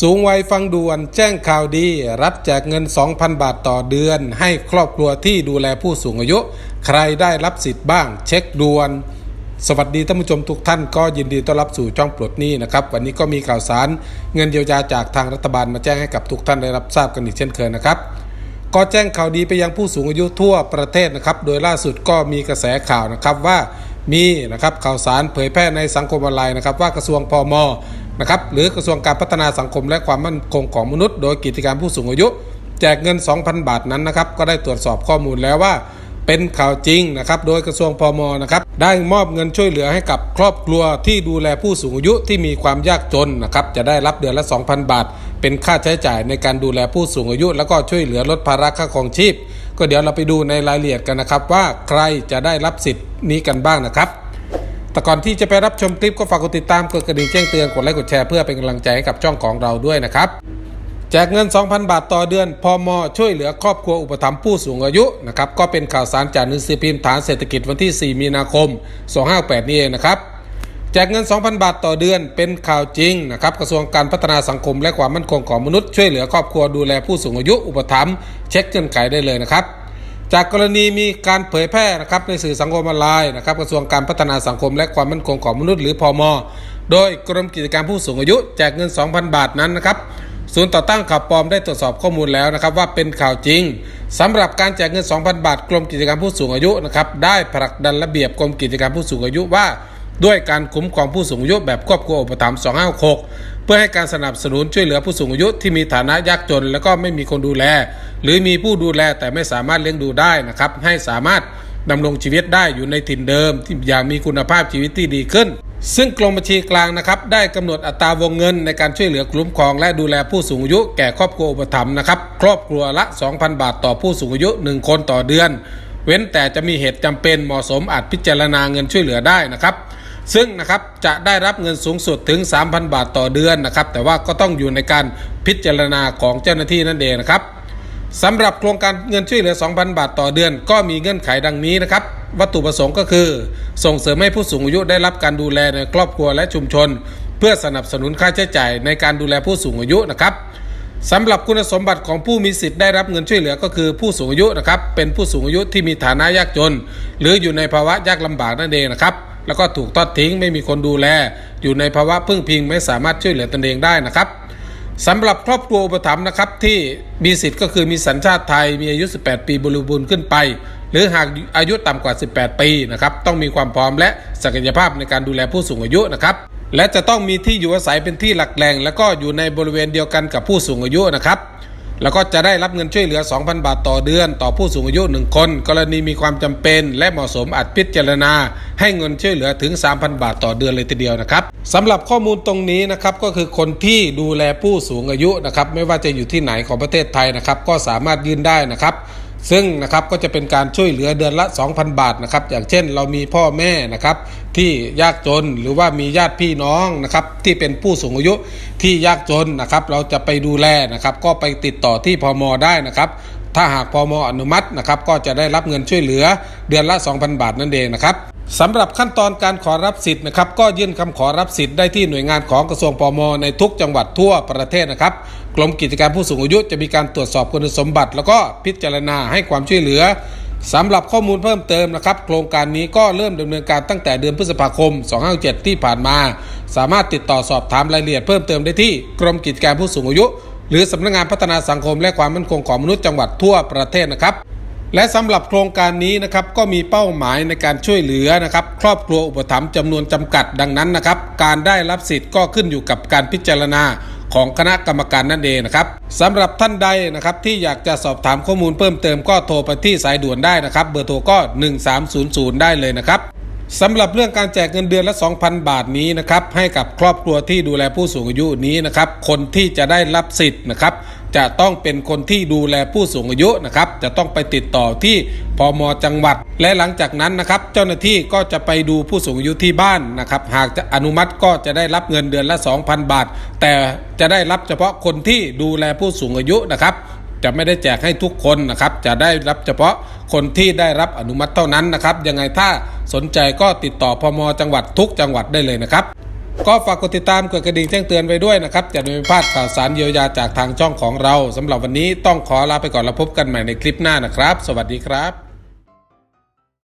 สูงวัยฟังด่วนแจ้งข่าวดี รับแจกเงิน 2,000 บาทต่อเดือน ให้ครอบครัวที่ดูแลผู้สูงอายุ ใครได้รับสิทธิ์บ้าง เช็คด่วน สวัสดีท่านผู้ชมทุกท่านก็ยินดีต้อนรับสู่ช่องปลดหนี้นะครับ วันนี้ก็มีข่าวสารเงินเยียวยาจากทางรัฐบาลมาแจ้งให้กับทุกท่านได้รับทราบกันอีกเช่นเคยนะครับก็แจ้งข่าวดีไปยังผู้สูงอายุทั่วประเทศนะครับ โดยล่าสุดก็มีกระแสข่าวนะครับว่ามีนะครับข่าวสารเผยแพร่ในสังคมออนไลน์นะครับว่ากระทรวงพม นะครับหรือกระทรวงการพัฒนาสังคมและความมั่นคงของมนุษย์ โดยกิจการผู้สูงอายุ แจกเงิน 2,000 บาทนั้นนะครับก็ได้ตรวจสอบข้อมูลแล้วว่า เป็นข่าวจริงนะครับโดยกระทรวงพมนะครับได้มอบเงินช่วยเหลือให้กับครอบครัวที่ดูแลผู้สูงอายุที่มีความยากจนนะครับจะได้รับเดือนละ 2,000 บาท เป็นค่าใช้จ่ายในการดูแลผู้สูงอายุ แล้วก็ช่วยเหลือลดภาระค่าครองชีพ ก็เดี๋ยวเราไปดูในรายละเอียดกันนะครับว่าใครจะได้รับสิทธิ์นี้กันบ้างนะครับ แต่ก่อนที่จะไปรับชมคลิปก็ฝากกดติดตามกดกระดิ่งแจ้งเตือนกดไลค์กดแชร์เพื่อเป็นกำลังใจให้กับช่องของเราด้วยนะครับแจกเงิน 2,000 บาทต่อเดือนพมช่วยเหลือครอบครัวอุปถัมภ์ผู้สูงอายุนะครับก็เป็นข่าวสารจากหนังสือพิมพ์ฐานเศรษฐกิจวันที่ 4 มีนาคม 258 นี่เองนะครับแจกเงิน 2,000 บาทต่อเดือนเป็นข่าวจริงนะครับกระทรวงการพัฒนาสังคมและความมั่นคงของมนุษย์ช่วยเหลือครอบครัวดูแลผู้สูงอายุอุปถัมภ์เช็คเงื่อนไขได้เลยนะครับ จากกรณีมีการเผยแพร่นะครับในสื่อสังคมออนไลน์นะครับกระทรวงการพัฒนาสังคมและความมั่นคงของมนุษย์หรือพอมโดยกรมกิจการผู้สูงอายุแจกเงิน 2,000 บาทนั้นนะครับศูนย์ต่อต้านข่าวปลอมได้ตรวจสอบข้อมูลแล้วนะครับว่าเป็นข่าวจริงสำหรับการแจกเงิน 2,000 บาทกรมกิจการผู้สูงอายุนะครับได้ผลักดันระเบียบกรมกิจการผู้สูงอายุว่า ด้วยการคุ้มครองผู้สูงอายุแบบครอบครัวอุปถัมภ์256 เพื่อให้การสนับสนุนช่วยเหลือผู้สูงอายุที่มีฐานะยากจน แล้วก็ไม่มีคนดูแล หรือมีผู้ดูแลแต่ไม่สามารถเลี้ยงดูได้นะครับ ให้สามารถดำรงชีวิตได้อยู่ในถิ่นเดิม ที่อย่างมีคุณภาพชีวิตที่ดีขึ้น ซึ่งกรมบัญชีกลางนะครับ ได้กำหนดอัตราวงเงินในการช่วยเหลือคุ้มครอง และดูแลผู้สูงอายุแก่ครอบครัวอุปถัมภ์นะครับครอบครัวละ 2,000 บาทต่อผู้สูงอายุ 1 คนต่อเดือน เว้นแต่จะมีเหตุจำเป็นเหมาะสมอาจพิจารณาเงินช่วยเหลือได้นะครับ ซึ่งนะครับจะได้รับเงินสูงสุดถึง 3,000 บาทต่อเดือนนะครับ แต่ว่าก็ต้องอยู่ในการพิจารณาของเจ้าหน้าที่นั่นเองนะครับสำหรับโครงการเงินช่วยเหลือ 2,000 บาทต่อเดือน ก็มีเงื่อนไขดังนี้นะครับ วัตถุประสงค์ก็คือ ส่งเสริมให้ผู้สูงอายุได้รับการดูแลในครอบครัวและชุมชน เพื่อสนับสนุนค่าใช้จ่ายในการดูแลผู้สูงอายุนะครับ สำหรับคุณสมบัติของผู้มีสิทธิ์ได้รับเงินช่วยเหลือก็คือผู้สูงอายุนะครับ เป็นผู้สูงอายุที่มีฐานะยากจน หรืออยู่ในภาวะยากลำบากนั่นเองนะครับ แล้วก็ถูกทอดทิ้งไม่มีคนดูแล อยู่ในภาวะพึ่งพิงไม่สามารถช่วยเหลือตนเองได้นะครับสำหรับครอบครัวอุปถัมภ์นะครับที่มีสิทธิ์ก็คือมีสัญชาติไทยมีอายุ 18 ปีบริบูรณ์ขึ้นไป หรือหากอายุต่ำกว่า 18 ปีนะครับต้องมีความพร้อมและศักยภาพในการดูแลผู้สูงอายุนะครับ และจะต้องมีที่อยู่อาศัยเป็นที่หลักแหล่ง แล้วก็อยู่ในบริเวณเดียวกันกับผู้สูงอายุนะครับแล้วก็จะได้รับเงินช่วยเหลือ 2,000 บาทต่อเดือน ต่อผู้สูงอายุ 1 คน กรณีมีความจำเป็น และเหมาะสมอาจพิจารณา ให้เงินช่วยเหลือถึง 3,000 บาทต่อเดือนเลยทีเดียวนะครับสำหรับข้อมูลตรงนี้นะครับก็คือคนที่ดูแลผู้สูงอายุนะครับไม่ว่าจะอยู่ที่ไหนของประเทศไทยนะครับก็สามารถยื่นได้นะครับ ซึ่งนะครับก็จะเป็นการช่วยเหลือเดือนละ 2,000 บาทนะครับอย่างเช่นเรามีพ่อแม่นะครับที่ยากจนหรือว่ามีญาติพี่น้องนะครับที่เป็นผู้สูงอายุที่ยากจนนะครับเราจะไปดูแลนะครับก็ไปติดต่อที่พมได้นะครับ ถ้าหากพมอนุมัตินะครับก็จะได้รับเงินช่วยเหลือเดือนละ 2,000 บาทนั่นเองนะครับสำหรับขั้นตอนการขอรับสิทธิ์นะครับก็ยื่นคำขอรับสิทธิ์ได้ที่หน่วยงานของกระทรวงพมในทุกจังหวัดทั่วประเทศนะครับกรมกิจการผู้สูงอายุจะมีการตรวจสอบคุณสมบัติ แล้วก็พิจารณาให้ความช่วยเหลือสำหรับข้อมูลเพิ่มเติมนะครับ โครงการนี้ก็เริ่มดำเนินการตั้งแต่เดือนพฤษภาคม 257 ที่ผ่านมา สามารถติดต่อสอบถามรายละเอียดเพิ่มเติมได้ที่กรมกิจการผู้สูงอายุ หรือสำนักงานพัฒนาสังคมและความมั่นคงของมนุษย์จังหวัดทั่วประเทศนะครับ และสำหรับโครงการนี้นะครับก็มีเป้าหมายในการช่วยเหลือนะครับครอบครัวอุปถัมภ์จำนวนจำกัดดังนั้นนะครับการได้รับสิทธิ์ก็ขึ้นอยู่กับการพิจารณาของคณะกรรมการนั่นเองนะครับสำหรับท่านใดนะครับที่อยากจะสอบถามข้อมูลเพิ่มเติมก็โทรไปที่สายด่วนได้นะครับ เบอร์โทรก็ 1300 ได้เลยนะครับ สำหรับเรื่องการแจกเงินเดือนละ 2,000 บาทนี้นะครับให้กับครอบครัวที่ดูแลผู้สูงอายุนี้นะครับคนที่จะได้รับสิทธิ์นะครับจะต้องเป็นคนที่ดูแลผู้สูงอายุนะครับจะต้องไปติดต่อที่พมจังหวัด และหลังจากนั้นนะครับเจ้าหน้าที่ก็จะไปดูผู้สูงอายุที่บ้านนะครับหากจะอนุมัติก็จะได้รับเงินเดือนละ 2,000 บาท แต่จะได้รับเฉพาะคนที่ดูแลผู้สูงอายุนะครับ จะไม่ได้แจกให้ทุกคนนะครับ จะได้รับเฉพาะคนที่ได้รับอนุมัติเท่านั้นนะครับ ยังไงถ้าสนใจก็ติดต่อพมจังหวัดทุกจังหวัดได้เลยนะครับ ก็ฝากกดติดตามกดกระดิ่งแจ้งเตือนไว้ด้วยนะครับ จะได้ไม่พลาดข่าวสารเยียวยาจากทางช่องของเราสำหรับวันนี้ต้องขอลาไปก่อนแล้วพบกันใหม่ในคลิปหน้านะครับ สวัสดีครับ